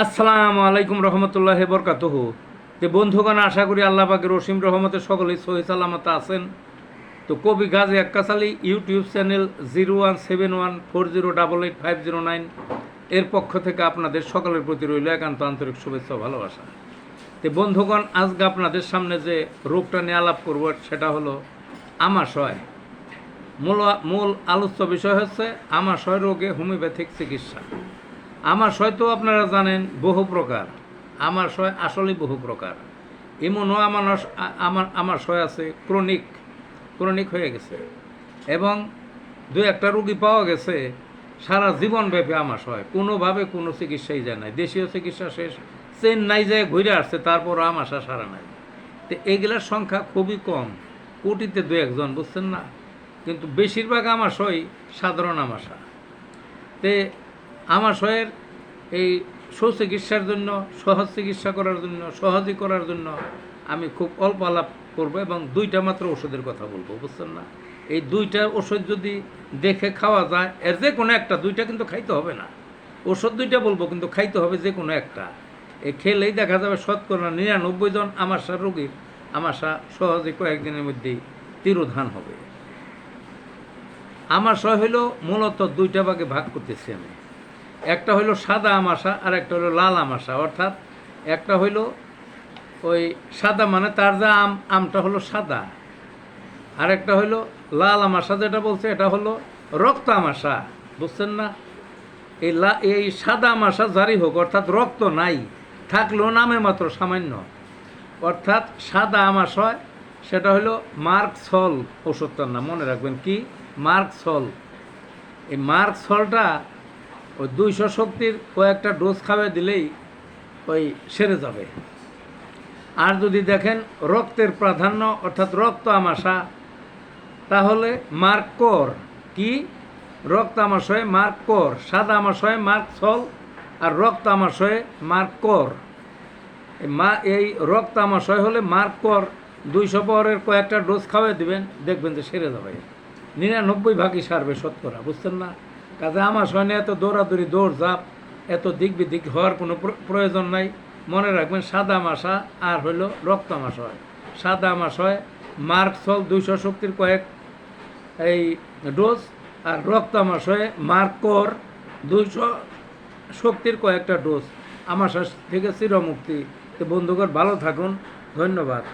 আসসালামু আলাইকুম রহমতুল্লাহ বরকাতহ। তো বন্ধুগণ, আশা করি আল্লাহ পাকের রসিম রহমতে সকলেই সহি সালামত আছেন। তো কবি Gazi Akkasali YouTube channel zero one seven one four zero double eight five zero nine এর পক্ষ থেকে আপনাদের সকলের প্রতি রইল একান্ত আন্তরিক শুভেচ্ছা ভালোবাসা। তো বন্ধুগণ, আজকে আপনাদের সামনে যে রোগটা নিয়ে আলাপ করব সেটা হলো আমাশয়। মূল মূল আলোচ্য বিষয় হচ্ছে আমাশয় রোগে হোমিওপ্যাথিক চিকিৎসা। আমাশয় তো আপনারা জানেন, বহু প্রকার। আমার শয় আসলেই বহু প্রকার। এমনও আমার আমার আমার শয় আছে ক্রনিক ক্রনিক হয়ে গেছে। এবং দু একটা রুগী পাওয়া গেছে, সারা জীবনব্যাপী আমাশয় কোনোভাবে কোনো চিকিৎসাই যায় নাই। দেশীয় চিকিৎসা শেষ, চেন্নাই যায় ঘুরে আসছে, তারপর আমাশা সারা নাই। তো এগুলার সংখ্যা খুবই কম, কোটিতে দু একজন, বুঝছেন না? কিন্তু বেশিরভাগ আমাশয় সাধারণ আমাশা তে আমাশয়ের এই সুচিকিৎসার জন্য, সহজ চিকিৎসা করার জন্য, সহজই করার জন্য আমি খুব অল্প আলাপ করব এবং দুইটা মাত্র ওষুধের কথা বলব, বুঝছেন না? এই দুইটা ওষুধ যদি দেখে খাওয়া যায়, এর যে কোনো একটা, দুইটা কিন্তু খাইতে হবে না। ওষুধ দুইটা বলব, কিন্তু খাইতে হবে যে কোনো একটা। এই খেলেই দেখা যাবে শতকরা নিরানব্বই জন আমাশা রোগীর আমাশা সহজে কয়েকদিনের মধ্যেই তিরোধান হবে। আমার আমাশা হইল মূলত দুইটা ভাগে ভাগ করতেছি আমি। একটা হইল সাদা আমাশা আর একটা হইল লাল আমাশা। অর্থাৎ একটা হইল ওই সাদা মানে তার যা আম, আমটা হলো সাদা। আর একটা হইল লাল আমাশা যেটা বলছে, এটা হলো রক্ত আমাশা। বুঝছেন না? এই লা, এই সাদা আমাশা জারি হোক, অর্থাৎ রক্ত নাই, থাকলেও নামে মাত্র সামান্য। অর্থাৎ সাদা আমাশয় সেটা হলো মার্ক সল ওষুধটার নাম মনে রাখবেন কি? মার্ক সল। এই মার্ক সলটা ওই দুইশো শক্তির কয়েকটা ডোজ খাবে দিলেই ওই সেরে যাবে। আর যদি দেখেন রক্তের প্রাধান্য, অর্থাৎ রক্ত আমাশা, তাহলে মার্ক কর কি? রক্ত আমাশয়ে মার্ক কর, সাদা আমাশয়ে মার্ক ছল, আর রক্ত আমাশয়ে মার্ক কর। মা, এই রক্ত আমাশয় হলে মার্ক কর দুইশো পরের কয়েকটা ডোজ খাওয়াই দিবেন, দেখবেন যে সেরে যাবে। নিরানব্বই ভাগই সারবে শতকরা, বুঝছেন না? কাজে আমার সয়নে এত দৌড়াদৌড়ি, দৌড় ঝাপ, এত দিক বিদিক হওয়ার কোনো প্রয়োজন নাই। মনে রাখবেন, সাদা মাসা আর হইল রক্ত মাসয় সাদা মাসয় মার্ক সল দুইশো শক্তির কয়েক এই ডোজ, আর রক্ত মাসয়ে মার্কর দুইশো শক্তির কয়েকটা ডোজ। আমার থেকে চিরমুক্তি। তো বন্ধুগণ, ভালো থাকুন। ধন্যবাদ।